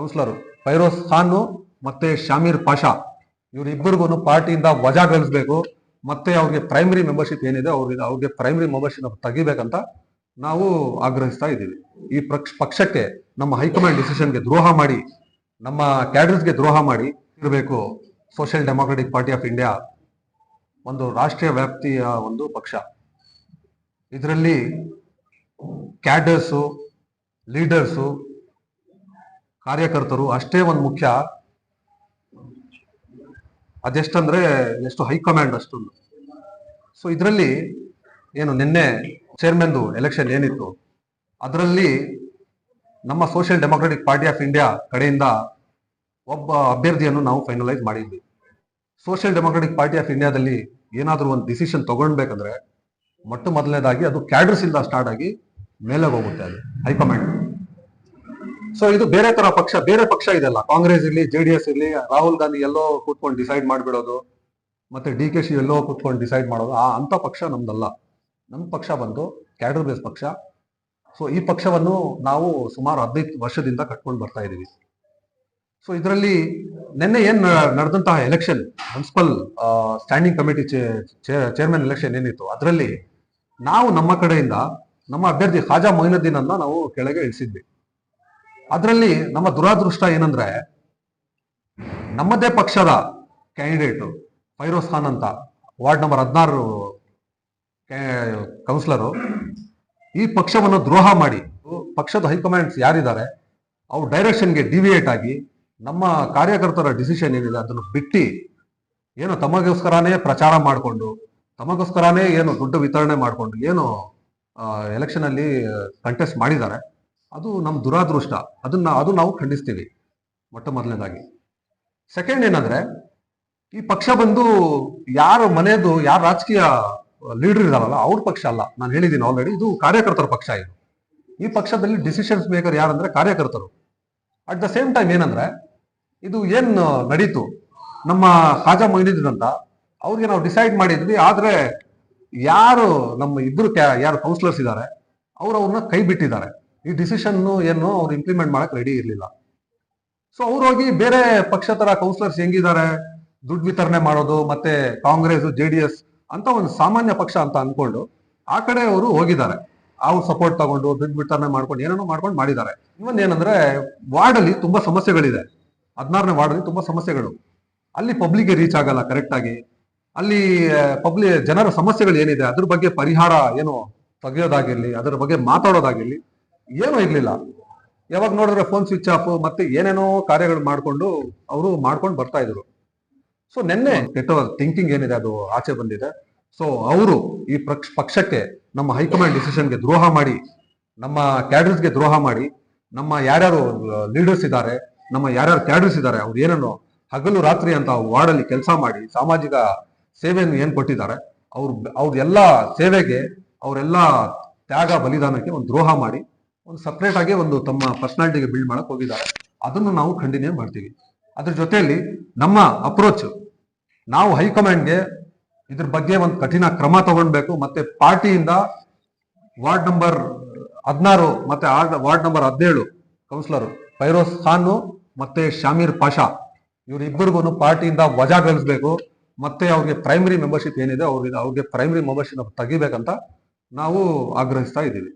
Counsellor Firoz Khan ಮತ್ತೆ ಶಾಮೀರ್ ಪಾಷಾ ಇವರಿಬ್ಬರಿಗೂ ಪಾರ್ಟಿಯಿಂದ ವಜಾಗೊಳಿಸಬೇಕು ಮತ್ತೆ ಅವ್ರಿಗೆ ಪ್ರೈಮರಿ ಮೆಂಬರ್ಶಿಪ್ ಏನಿದೆ ಅವ್ರಿಗೆ ಅವ್ರಿಗೆ ಪ್ರೈಮರಿ ಮೆಂಬರ್ಶಿಪ್ ತೆಗಿಬೇಕಂತ ನಾವು ಆಗ್ರಹಿಸ್ತಾ ಇದ್ದೀವಿ. ಈ ಪಕ್ಷ ಪಕ್ಷಕ್ಕೆ ನಮ್ಮ ಹೈಕಮಾಂಡ್ ಡಿಸಿಷನ್ಗೆ ದ್ರೋಹ ಮಾಡಿ, ನಮ್ಮ ಕ್ಯಾಡರ್ಸ್ಗೆ ದ್ರೋಹ ಮಾಡಿ ಇರಬೇಕು social democratic party of India ಒಂದು ರಾಷ್ಟ್ರೀಯ ವ್ಯಾಪ್ತಿಯ ಒಂದು ಪಕ್ಷ. ಇದರಲ್ಲಿ ಕ್ಯಾಡರ್ಸು, ಲೀಡರ್ಸು ಕಾರ್ಯಕರ್ತರು ಅಷ್ಟೇ ಒಂದು ಮುಖ್ಯ. ಅದೆಷ್ಟಂದ್ರೆ ಎಷ್ಟು ಹೈಕಮಾಂಡ್ ಅಷ್ಟೊಂದು. ಸೊ ಇದರಲ್ಲಿ ಏನು ನಿನ್ನೆ ಚೇರ್ಮನ್ದು ಎಲೆಕ್ಷನ್ ಏನಿತ್ತು, ಅದರಲ್ಲಿ ನಮ್ಮ social democratic party of India ಕಡೆಯಿಂದ ಒಬ್ಬ ಅಭ್ಯರ್ಥಿಯನ್ನು ನಾವು ಫೈನಲೈಸ್ ಮಾಡಿದ್ವಿ. ಸೋಷಿಯಲ್ ಡೆಮೊಕ್ರೆಟಿಕ್ ಪಾರ್ಟಿ ಆಫ್ ಇಂಡಿಯಾದಲ್ಲಿ ಏನಾದರೂ ಒಂದು ಡಿಸಿಷನ್ ತಗೊಳ್ಬೇಕಂದ್ರೆ ಮೊಟ್ಟ ಮೊದಲನೇದಾಗಿ ಅದು ಕ್ಯಾಡರ್ಸ್ ಇಂದ ಸ್ಟಾರ್ಟ್ ಆಗಿ ಮೇಲೆ ಹೋಗುತ್ತೆ ಅದು ಹೈಕಮಾಂಡ್ ಸೊ ಇದು ಬೇರೆ ತರ ಪಕ್ಷ, ಬೇರೆ ಪಕ್ಷ ಇದೆಲ್ಲ. ಕಾಂಗ್ರೆಸ್ ಇರ್ಲಿ, ಜೆ ಡಿ ಎಸ್ ಇರ್ಲಿ, ರಾಹುಲ್ ಗಾಂಧಿ ಎಲ್ಲೋ ಕೂತ್ಕೊಂಡು ಡಿಸೈಡ್ ಮಾಡ್ಬಿಡೋದು, ಮತ್ತೆ ಡಿ ಕೆ ಶಿ ಎಲ್ಲೋ ಕೂತ್ಕೊಂಡು ಡಿಸೈಡ್ ಮಾಡೋದು, ಆ ಅಂತ ಪಕ್ಷ ನಮ್ದಲ್ಲ. ನಮ್ಮ ಪಕ್ಷ ಬಂದು ಕ್ಯಾಡರ್ ಬೇಸ್ ಪಕ್ಷ. ಸೊ ಈ ಪಕ್ಷವನ್ನು ನಾವು ಸುಮಾರು ಹದಿನೈದು ವರ್ಷದಿಂದ ಕಟ್ಕೊಂಡು ಬರ್ತಾ ಇದ್ದೀವಿ ಸೊ ಇದರಲ್ಲಿ ನಿನ್ನೆ ಏನ್ ನಡೆದಂತಹ election municipal standing committee chairman election ಏನಿತ್ತು, ಅದರಲ್ಲಿ ನಾವು ನಮ್ಮ ಕಡೆಯಿಂದ ನಮ್ಮ ಅಭ್ಯರ್ಥಿ ಖಾಜಾ ಮೊಯಿನುದ್ದೀನ್ ಅನ್ನ ನಾವು ಕೆಳಗೆ ಇಳಿಸಿದ್ವಿ. ಅದರಲ್ಲಿ ನಮ್ಮ ದುರಾದೃಷ್ಟ ಏನಂದ್ರೆ ನಮ್ಮದೇ ಪಕ್ಷದ ಕ್ಯಾಂಡಿಡೇಟ್ ಫೈರೋಸ್ ಖಾನ್ ಅಂತ, ವಾರ್ಡ್ ನಂಬರ್ ಹದಿನಾರು ಕೌನ್ಸಿಲರು ಈ ಪಕ್ಷವನ್ನು ದ್ರೋಹ ಮಾಡಿ, ಪಕ್ಷದ ಹೈಕಮಾಂಡ್ಸ್ ಯಾರಿದ್ದಾರೆ, ಅವ್ರ ಡೈರೆಕ್ಷನ್ಗೆ ಡಿವಿಯೇಟ್ ಆಗಿ ನಮ್ಮ ಕಾರ್ಯಕರ್ತರ ಡಿಸಿಷನ್ ಏನಿದೆ ಅದನ್ನು ಬಿಟ್ಟು ಏನು ತಮಗೋಸ್ಕರನೇ ಪ್ರಚಾರ ಮಾಡಿಕೊಂಡು, ತಮಗೋಸ್ಕರನೇ ಏನು ದುಡ್ಡು ವಿತರಣೆ ಮಾಡಿಕೊಂಡು ಏನು ಎಲೆಕ್ಷನಲ್ಲಿ ಕಂಟೆಸ್ಟ್ ಮಾಡಿದ್ದಾರೆ. ಅದು ನಮ್ಮ ದುರಾದೃಷ್ಟ. ಅದನ್ನ, ಅದು ನಾವು ಖಂಡಿಸ್ತೀವಿ, ಮೊಟ್ಟ ಮೊದಲನೇದಾಗಿ. ಸೆಕೆಂಡ್ ಏನಂದ್ರೆ, ಈ ಪಕ್ಷ ಬಂದು ಯಾರ ಮನೆಯದು ಯಾರ ರಾಜಕೀಯ ಲೀಡರ್ ಇದಾರಲ್ಲ, ಅವ್ರ ಪಕ್ಷ ಅಲ್ಲ. ನಾನು ಹೇಳಿದ್ದೀನಿ ಆಲ್ರೆಡಿ ಇದು ಕಾರ್ಯಕರ್ತರ ಪಕ್ಷ ಇದು. ಈ ಪಕ್ಷದಲ್ಲಿ ಡಿಸಿಷನ್ಸ್ ಮೇಕರ್ ಯಾರಂದ್ರೆ ಕಾರ್ಯಕರ್ತರು. ಅಟ್ ದ ಸೇಮ್ ಟೈಮ್ ಏನಂದ್ರೆ, ಇದು ಏನ್ ನಡೀತು? ನಮ್ಮ ಖಾಜಾ ಅಂತ, ಅವ್ರಿಗೆ ನಾವು ಡಿಸೈಡ್ ಮಾಡಿದ್ವಿ, ಆದ್ರೆ ಯಾರು ನಮ್ಮ ಇಬ್ರು ಯಾರು ಕೌನ್ಸಿಲರ್ಸ್ ಇದ್ದಾರೆ ಅವ್ರು ಅವ್ರನ್ನ ಕೈ ಬಿಟ್ಟಿದ್ದಾರೆ. ಈ ಡಿಸಿಷನ್ ಏನು ಅವ್ರು ಇಂಪ್ಲಿಮೆಂಟ್ ಮಾಡಕ್ ರೆಡಿ ಇರಲಿಲ್ಲ. ಸೊ ಅವ್ರು ಹೋಗಿ ಬೇರೆ ಪಕ್ಷ ತರ ಕೌನ್ಸಿಲರ್ಸ್ ಹೆಂಗಿದ್ದಾರೆ ದುಡ್ಡು ವಿತರಣೆ ಮಾಡೋದು, ಮತ್ತೆ ಕಾಂಗ್ರೆಸ್, ಜೆ ಡಿ ಎಸ್ ಅಂತ ಒಂದು ಸಾಮಾನ್ಯ ಪಕ್ಷ ಅಂತ ಅನ್ಕೊಂಡು ಆ ಕಡೆ ಅವರು ಹೋಗಿದ್ದಾರೆ. ಅವ್ರು ಸಪೋರ್ಟ್ ತಗೊಂಡು, ದುಡ್ಡು ವಿತರಣೆ ಮಾಡ್ಕೊಂಡು, ಏನೇನೋ ಮಾಡ್ಕೊಂಡು ಮಾಡಿದ್ದಾರೆ. ಇನ್ನೊಂದು ಏನಂದ್ರೆ ವಾರ್ಡ್ ಅಲ್ಲಿ ತುಂಬಾ ಸಮಸ್ಯೆಗಳಿದೆ. ಹದಿನಾರನೇ ವಾರ್ಡ್ ಅಲ್ಲಿ ತುಂಬಾ ಸಮಸ್ಯೆಗಳು. ಅಲ್ಲಿ ಪಬ್ಲಿಕ್ಗೆ ರೀಚ್ ಆಗಲ್ಲ ಕರೆಕ್ಟ್ ಆಗಿ. ಅಲ್ಲಿ ಪಬ್ಲಿಕ್ ಜನರ ಸಮಸ್ಯೆಗಳು ಏನಿದೆ, ಅದ್ರ ಬಗ್ಗೆ ಪರಿಹಾರ ಏನು ತೆಗೆಯೋದಾಗಿರ್ಲಿ, ಅದರ ಬಗ್ಗೆ ಮಾತಾಡೋದಾಗಿರ್ಲಿ ಏನೂ ಇರಲಿಲ್ಲ. ಯಾವಾಗ ನೋಡಿದ್ರೆ ಫೋನ್ ಸ್ವಿಚ್ ಆಫ್ ಮತ್ತೆ ಏನೇನೋ ಕಾರ್ಯಗಳು ಮಾಡ್ಕೊಂಡು ಅವರು ಮಾಡ್ಕೊಂಡು ಬರ್ತಾ ಇದ್ರು. ಸೊ ನಿನ್ನೆ ಕೆಟ್ಟ ಥಿಂಕಿಂಗ್ ಏನಿದೆ, ಅದು ಆಚೆ ಬಂದಿದೆ. ಸೊ ಅವರು ಈ ಪಕ್ಷ ಪಕ್ಷಕ್ಕೆ ನಮ್ಮ ಹೈಕಮಾಂಡ್ ಡಿಸಿಷನ್ಗೆ ದ್ರೋಹ ಮಾಡಿ, ನಮ್ಮ ಕ್ಯಾಡರ್ಸ್ಗೆ ದ್ರೋಹ ಮಾಡಿ, ನಮ್ಮ ಯಾರ್ಯಾರು ಲೀಡರ್ಸ್ ಇದ್ದಾರೆ, ನಮ್ಮ ಯಾರ್ಯಾರು ಕ್ಯಾಡರ್ಸ್ ಇದ್ದಾರೆ, ಅವ್ರು ಏನನ್ನು ಹಗಲು ರಾತ್ರಿ ಅಂತ ವಾರ್ಡ್ ಅಲ್ಲಿ ಕೆಲಸ ಮಾಡಿ, ಸಾಮಾಜಿಕ ಸೇವೆಯನ್ನು ಏನ್ ಕೊಟ್ಟಿದ್ದಾರೆ, ಅವ್ರ ಅವ್ರ ಎಲ್ಲ ಸೇವೆಗೆ ಅವರೆಲ್ಲ ತ್ಯಾಗ, ಬಲಿದಾನಕ್ಕೆ ಒಂದು ದ್ರೋಹ ಮಾಡಿ ಒಂದು ಸಪ್ರೇಟ್ ಆಗಿ ಒಂದು ತಮ್ಮ ಪರ್ಸನಾಲಿಟಿಗೆ ಬಿಲ್ಡ್ ಮಾಡಕ್ ಹೋಗಿದ್ದಾರೆ. ಅದನ್ನು ನಾವು ಕಂಟಿನ್ಯೂ ಮಾಡ್ತೀವಿ. ಅದ್ರ ಜೊತೆಯಲ್ಲಿ ನಮ್ಮ ಅಪ್ರೋಚ್ ನಾವು ಹೈಕಮಾಂಡ್ಗೆ ಇದ್ರ ಬಗ್ಗೆ ಒಂದು ಕಠಿಣ ಕ್ರಮ ತಗೊಳ್ಬೇಕು ಮತ್ತೆ ಪಾರ್ಟಿಯಿಂದ ವಾರ್ಡ್ ನಂಬರ್ ಹದಿನಾರು ಮತ್ತೆ ವಾರ್ಡ್ ನಂಬರ್ ಹದಿನೇಳು ಕೌನ್ಸಿಲರ್ ಫೈರೋಸ್ ಖಾನ್ ಮತ್ತೆ ಶಾಮೀರ್ ಪಾಷಾ ಇವರಿಬ್ಬರಿಗೂ ಪಾರ್ಟಿಯಿಂದ ವಜಾ ಗಳಿಸ್ಬೇಕು. ಮತ್ತೆ ಅವ್ರಿಗೆ ಪ್ರೈಮರಿ ಮೆಂಬರ್ಶಿಪ್ ಏನಿದೆ ಅವ್ರಿಗೆ ಅವ್ರಿಗೆ ಪ್ರೈಮರಿ ಮೆಂಬರ್ಶಿಪ್ ತೆಗಿಬೇಕಂತ ನಾವು ಆಗ್ರಹಿಸ್ತಾ ಇದ್ದೀವಿ.